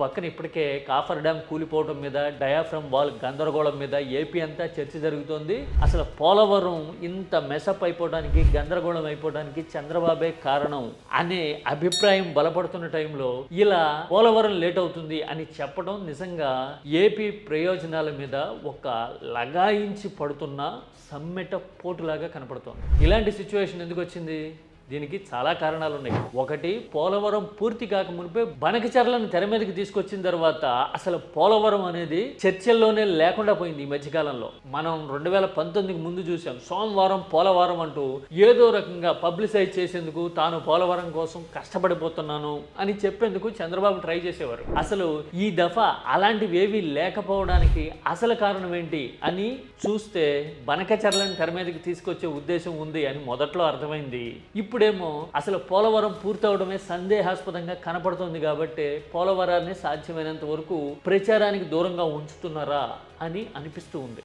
పక్కన ఇప్పటికే coffer dam కూలిపోవడం మీద డయాఫ్రమ్ వాల్ గందరగోళం మీద ఏపీ అంతా చర్చ జరుగుతోంది. అసలు పోలవరం ఇంత మెసప్ అయిపోవడానికి గందరగోళం అయిపోవడానికి చంద్రబాబే కారణం అనే అభిప్రాయం బలపడుతున్న టైంలో ఇలా పోలవరం లేట్ అవుతుంది అని చెప్పడం నిజంగా ఏపీ ప్రయోజనాల మీద ఒక లగాయించి పడుతున్న సమ్మెట పోటులాగా కనపడుతోంది. ఇలాంటి సిచ్యువేషన్ ఎందుకు వచ్చింది? దీనికి చాలా కారణాలు ఉన్నాయి. ఒకటి పోలవరం పూర్తి కాక మునిపే బనకచర్లను తెర మీదకి తీసుకొచ్చిన తర్వాత అసలు పోలవరం అనేది చర్చల్లోనే లేకుండా పోయింది ఈ మధ్యకాలంలో. మనం రెండు వేల పంతొమ్మిదికి ముందు చూసాం సోమవారం పోలవరం అంటూ ఏదో రకంగా పబ్లిసైజ్ చేసేందుకు తాను పోలవరం కోసం కష్టపడిపోతున్నాను అని చెప్పేందుకు చంద్రబాబు ట్రై చేసేవారు. అసలు ఈ దఫా అలాంటివి ఏవి లేకపోవడానికి అసలు కారణం ఏంటి అని చూస్తే బనకచర్లను తెర మీదకి తీసుకొచ్చే ఉద్దేశం ఉంది అని మొదట్లో అర్థమైంది. ఇప్పుడు ఇప్పుడేమో అసలు పోలవరం పూర్తవడమే సందేహాస్పదంగా కనపడుతుంది కాబట్టి పోలవరాన్ని సాధ్యమైనంత వరకు ప్రచారానికి దూరంగా ఉంచుతున్నారా అని అనిపిస్తూ ఉంది.